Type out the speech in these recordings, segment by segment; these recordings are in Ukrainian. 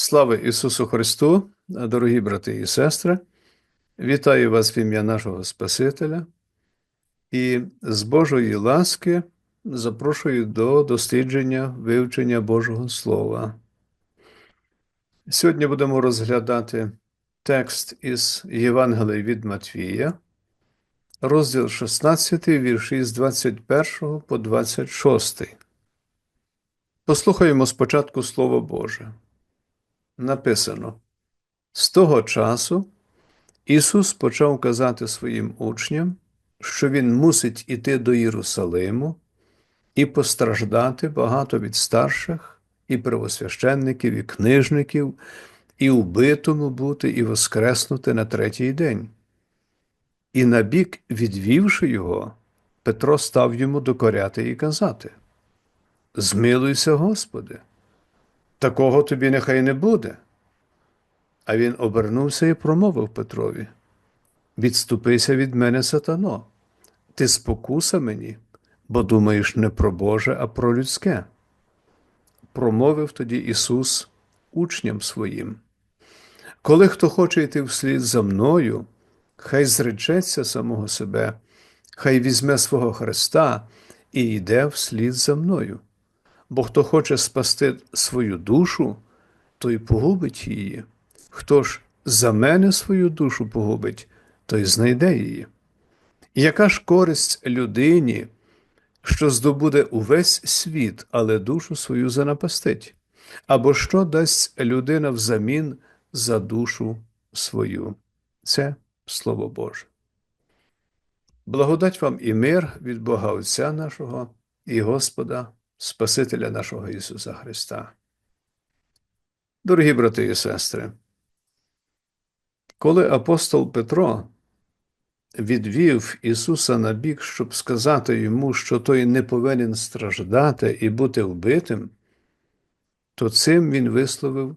Слава Ісусу Христу, дорогі брати і сестри, вітаю вас в ім'я нашого Спасителя і з Божої ласки запрошую до дослідження вивчення Божого Слова. Сьогодні будемо розглядати текст із Євангелія від Матвія, розділ 16, вірші з 21 по 26. Послухаємо спочатку Слово Боже написано: З того часу Ісус почав казати своїм учням, що Він мусить іти до Єрусалиму і постраждати багато від старших, і первосвященників, і книжників, і убитому бути, і воскреснути на третій день. І набік, відвівши його, Петро став йому докоряти і казати: Змилуйся, Господи! Такого тобі нехай не буде. А він обернувся і промовив Петрові: Відступися від мене, сатано, ти спокуса мені, бо думаєш не про Боже, а про людське. Промовив тоді Ісус учням своїм. Коли хто хоче йти вслід за мною, хай зречеться самого себе, хай візьме свого Христа і йде вслід за мною бо хто хоче спасти свою душу, той погубить її. Хто ж за мене свою душу погубить, той знайде її. І яка ж користь людині, що здобуде увесь світ, але душу свою занапастить? Або що дасть людина взамін за душу свою? Це Слово Боже. Благодать вам і мир від Бога Отця нашого і Господа. Спасителя нашого Ісуса Христа. Дорогі брати і сестри, коли апостол Петро відвів Ісуса на бік, щоб сказати йому, що той не повинен страждати і бути вбитим, то цим він висловив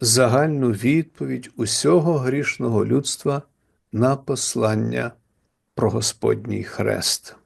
загальну відповідь усього грішного людства на послання про Господній хрест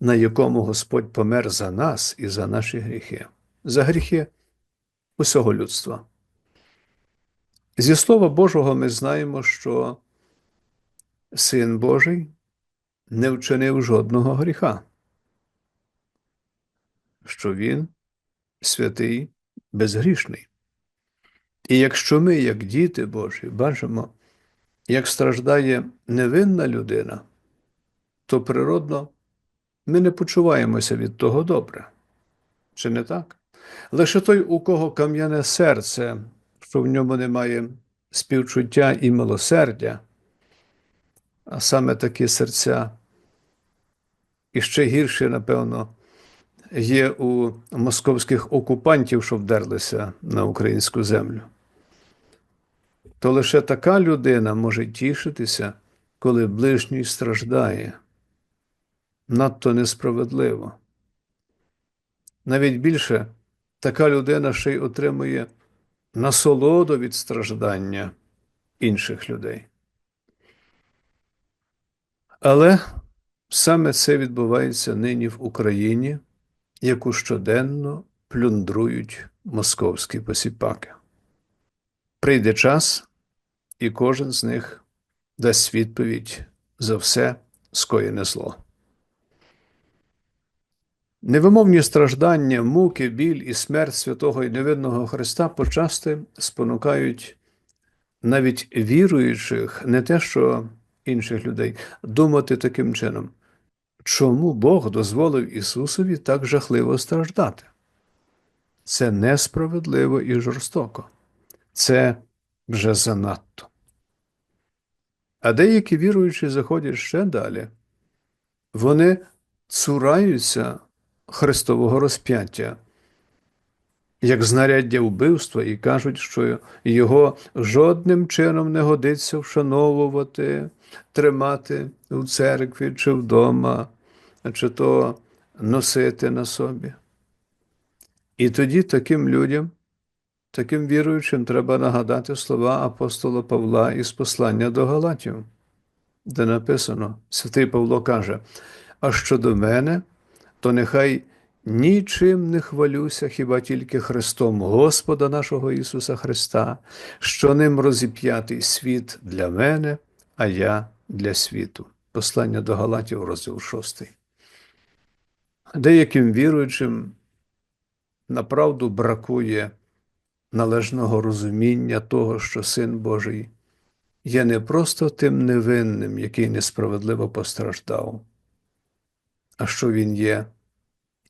на якому Господь помер за нас і за наші гріхи, за гріхи усього людства. Зі Слова Божого ми знаємо, що Син Божий не вчинив жодного гріха, що Він святий, безгрішний. І якщо ми, як діти Божі, бачимо, як страждає невинна людина, то природно ми не почуваємося від того добре. Чи не так? Лише той, у кого кам'яне серце, що в ньому немає співчуття і милосердя, а саме такі серця, і ще гірше, напевно, є у московських окупантів, що вдерлися на українську землю. То лише така людина може тішитися, коли ближній страждає надто несправедливо. Навіть більше така людина ще й отримує насолоду від страждання інших людей. Але саме це відбувається нині в Україні, яку щоденно плюндрують московські посіпаки. Прийде час, і кожен з них дасть відповідь за все скоєне зло. Невимовні страждання, муки, біль і смерть святого і невинного Христа почасти спонукають навіть віруючих, не те, що інших людей, думати таким чином, чому Бог дозволив Ісусові так жахливо страждати? Це несправедливо і жорстоко, це вже занадто. А деякі віруючі заходять ще далі, вони цураються. Христового розп'яття, як знаряддя вбивства, і кажуть, що його жодним чином не годиться вшановувати, тримати у церкві чи вдома, чи то носити на собі. І тоді таким людям, таким віруючим, треба нагадати слова апостола Павла із послання до Галатів, де написано: Святий Павло каже: А щодо мене, то нехай Нічим не хвалюся, хіба тільки Христом Господа нашого Ісуса Христа, що ним розіп'ятий світ для мене, а я для світу. Послання до Галатів, розділ 6. Деяким віруючим направду бракує належного розуміння того, що Син Божий є не просто тим невинним, який несправедливо постраждав, а що Він є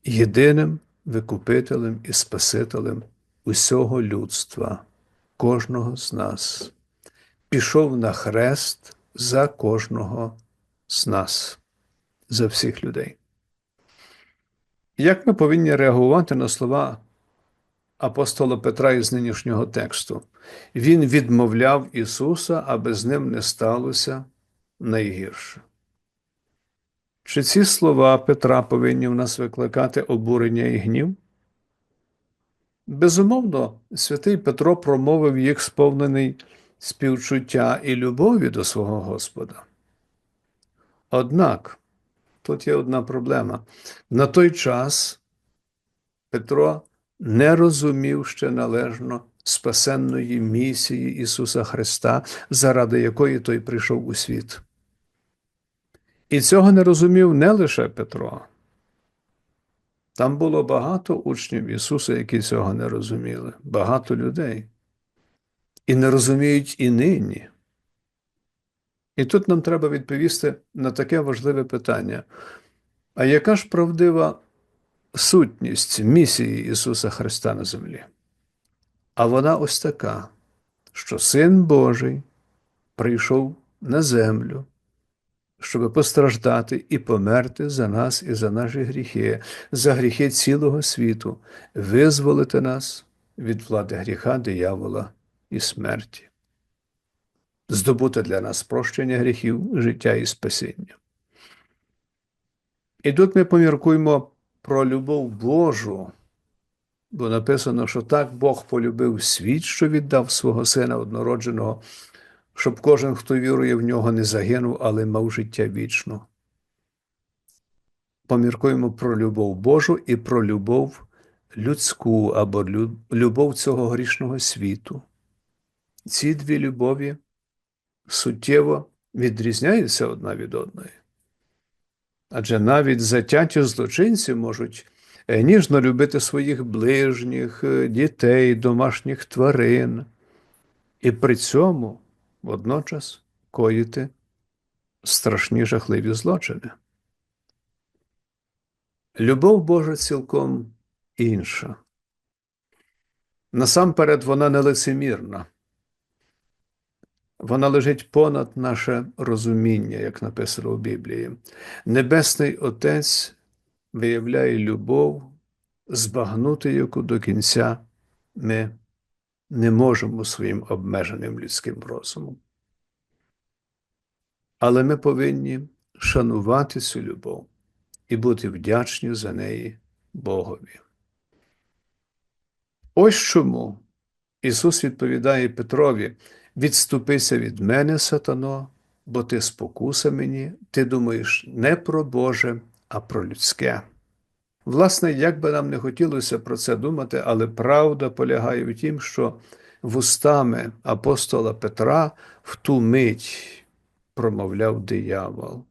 єдиним викупителем і Спасителем усього людства, кожного з нас, пішов на хрест за кожного з нас, за всіх людей. Як ми повинні реагувати на слова апостола Петра із нинішнього тексту? Він відмовляв Ісуса, аби з ним не сталося найгірше. Чи ці слова Петра повинні в нас викликати обурення і гнів? Безумовно, святий Петро промовив їх сповнений співчуття і любові до свого Господа. Однак, тут є одна проблема. На той час Петро не розумів ще належно спасенної місії Ісуса Христа, заради якої Той прийшов у світ. І цього не розумів не лише Петро. Там було багато учнів Ісуса, які цього не розуміли, багато людей. І не розуміють і нині. І тут нам треба відповісти на таке важливе питання. А яка ж правдива сутність місії Ісуса Христа на землі? А вона ось така, що Син Божий прийшов на землю щоб постраждати і померти за нас і за наші гріхи, за гріхи цілого світу, визволити нас від влади гріха, диявола і смерті, здобути для нас прощення гріхів, життя і спасіння. І тут ми поміркуємо про любов Божу, бо написано, що так Бог полюбив світ, що віддав свого Сина однородженого щоб кожен, хто вірує в нього, не загинув, але мав життя вічно. Поміркуємо про любов Божу і про любов людську або любов цього грішного світу. Ці дві любові суттєво відрізняються одна від одної. Адже навіть затяті злочинці можуть е, ніжно любити своїх ближніх, е, дітей, домашніх тварин, і при цьому водночас коїти страшні жахливі злочини. Любов Божа цілком інша. Насамперед, вона нелицемірна. Вона лежить понад наше розуміння, як написано у Біблії. Небесний Отець виявляє любов, збагнути яку до кінця ми не можемо своїм обмеженим людським розумом. Але ми повинні шанувати цю любов і бути вдячні за неї Богові. Ось чому Ісус відповідає Петрові: відступися від мене, сатано, бо ти спокуса мені, ти думаєш не про Боже, а про людське. Власне, як би нам не хотілося про це думати, але правда полягає в тім, що вустами апостола Петра в ту мить промовляв диявол.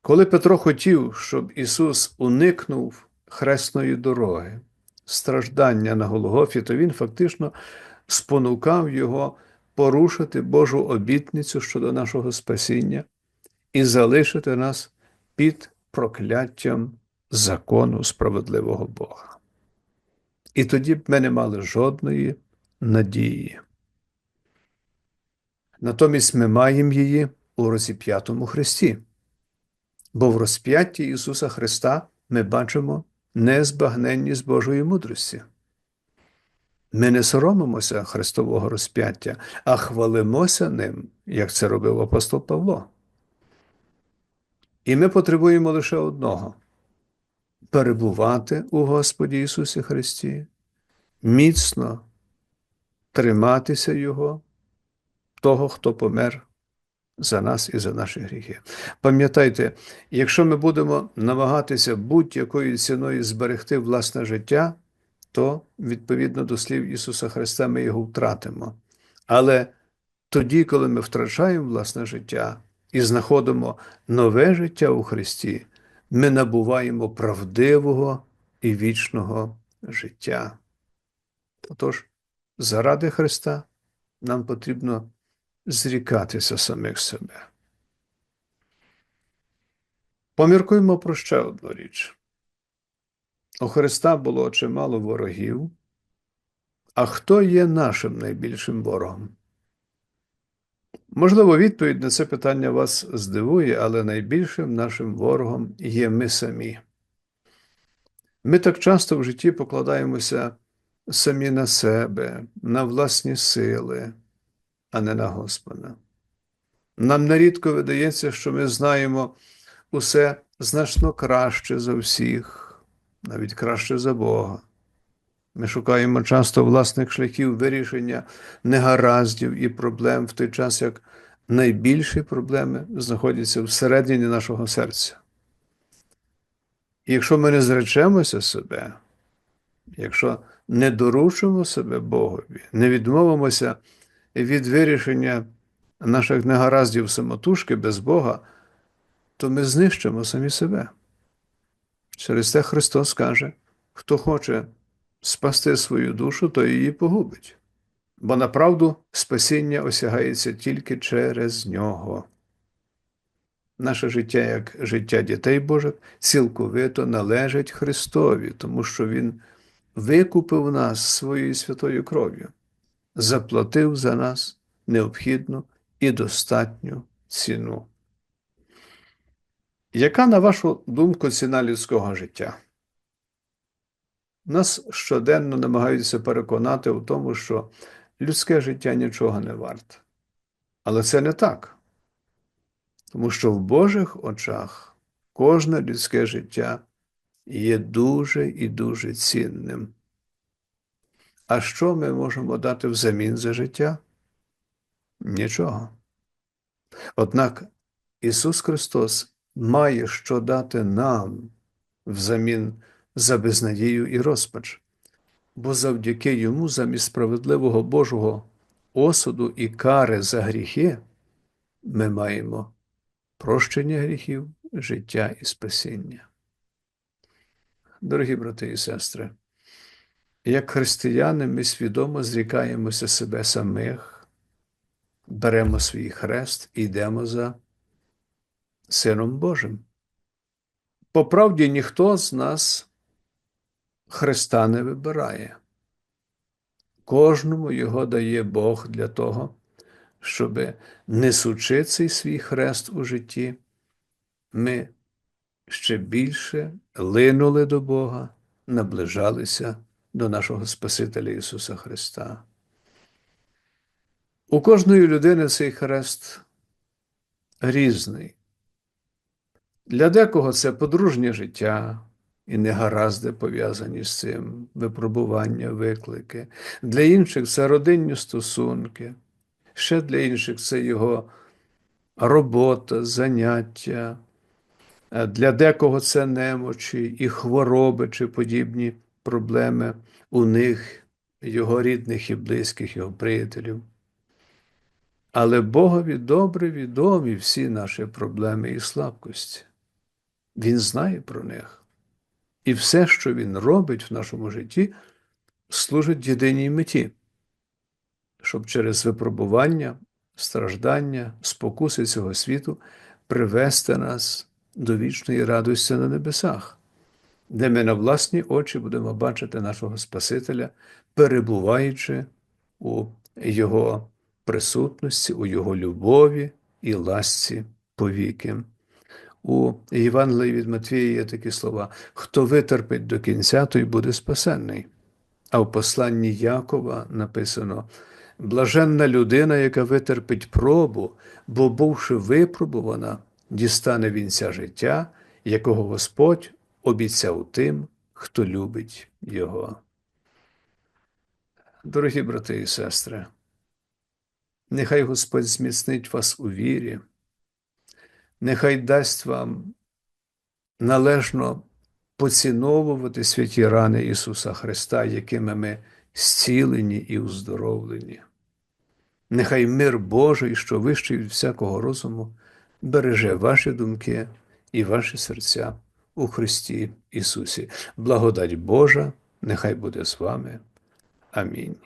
Коли Петро хотів, щоб Ісус уникнув хресної дороги, страждання на Голгофі, то Він фактично спонукав його порушити Божу обітницю щодо нашого спасіння і залишити нас під прокляттям закону справедливого Бога. І тоді б ми не мали жодної надії. Натомість ми маємо її у розіп'ятому Христі. Бо в розп'ятті Ісуса Христа ми бачимо незбагненність Божої мудрості. Ми не соромимося Христового розп'яття, а хвалимося ним, як це робив апостол Павло. І ми потребуємо лише одного перебувати у Господі Ісусі Христі, міцно триматися Його, того, хто помер за нас і за наші гріхи. Пам'ятайте, якщо ми будемо намагатися будь-якою ціною зберегти власне життя, то відповідно до слів Ісуса Христа ми його втратимо. Але тоді, коли ми втрачаємо власне життя і знаходимо нове життя у Христі, ми набуваємо правдивого і вічного життя. Отож, заради Христа нам потрібно зрікатися самих себе. Поміркуємо про ще одну річ. У Христа було чимало ворогів. А хто є нашим найбільшим ворогом? Можливо, відповідь на це питання вас здивує, але найбільшим нашим ворогом є ми самі. Ми так часто в житті покладаємося самі на себе, на власні сили, а не на Господа. Нам нерідко видається, що ми знаємо усе значно краще за всіх, навіть краще за Бога. Ми шукаємо часто власних шляхів вирішення негараздів і проблем в той час, як найбільші проблеми знаходяться всередині нашого серця. І якщо ми не зречемося себе, якщо не доручимо себе Богові, не відмовимося від вирішення наших негараздів самотужки без Бога, то ми знищимо самі себе. Через те Христос каже, хто хоче спасти свою душу, то її погубить. Бо направду спасіння осягається тільки через нього. Наше життя, як життя дітей Божих, цілковито належить Христові, тому що Він викупив нас своєю святою кров'ю, заплатив за нас необхідну і достатню ціну. Яка, на вашу думку, ціна людського життя? Нас щоденно намагаються переконати в тому, що людське життя нічого не варте. Але це не так. Тому що в Божих очах кожне людське життя є дуже і дуже цінним. А що ми можемо дати взамін за життя? Нічого. Однак Ісус Христос має що дати нам взамін за безнадію і розпач, бо завдяки йому, замість справедливого Божого осуду і кари за гріхи, ми маємо прощення гріхів, життя і спасіння. Дорогі брати і сестри, як християни, ми свідомо зрікаємося себе самих, беремо свій хрест і йдемо за Сином Божим. По правді ніхто з нас Христа не вибирає. Кожному його дає Бог для того, щоб, несучи цей свій хрест у житті, ми ще більше линули до Бога, наближалися до нашого Спасителя Ісуса Христа. У кожної людини цей хрест різний. Для декого це подружнє життя і негаразди пов'язані з цим випробування, виклики. Для інших це родинні стосунки, ще для інших це його робота, заняття. Для декого це немочі і хвороби чи подібні проблеми у них, його рідних і близьких, його приятелів. Але Богові добре відомі всі наші проблеми і слабкості. Він знає про них. І все, що Він робить в нашому житті, служить єдиній меті, щоб через випробування, страждання, спокуси цього світу привести нас до вічної радості на небесах, де ми на власні очі будемо бачити нашого Спасителя, перебуваючи у Його присутності, у Його любові і ласці повіки. У Євангелії від Матвія є такі слова: хто витерпить до кінця, той буде спасенний. А в посланні Якова написано: блаженна людина, яка витерпить пробу, бо, бувши випробувана, дістане вінця життя, якого Господь обіцяв тим, хто любить Його. Дорогі брати і сестри, нехай Господь зміцнить вас у вірі нехай дасть вам належно поціновувати святі рани Ісуса Христа, якими ми зцілені і уздоровлені. Нехай мир Божий, що вищий від всякого розуму, береже ваші думки і ваші серця у Христі Ісусі. Благодать Божа, нехай буде з вами. Амінь.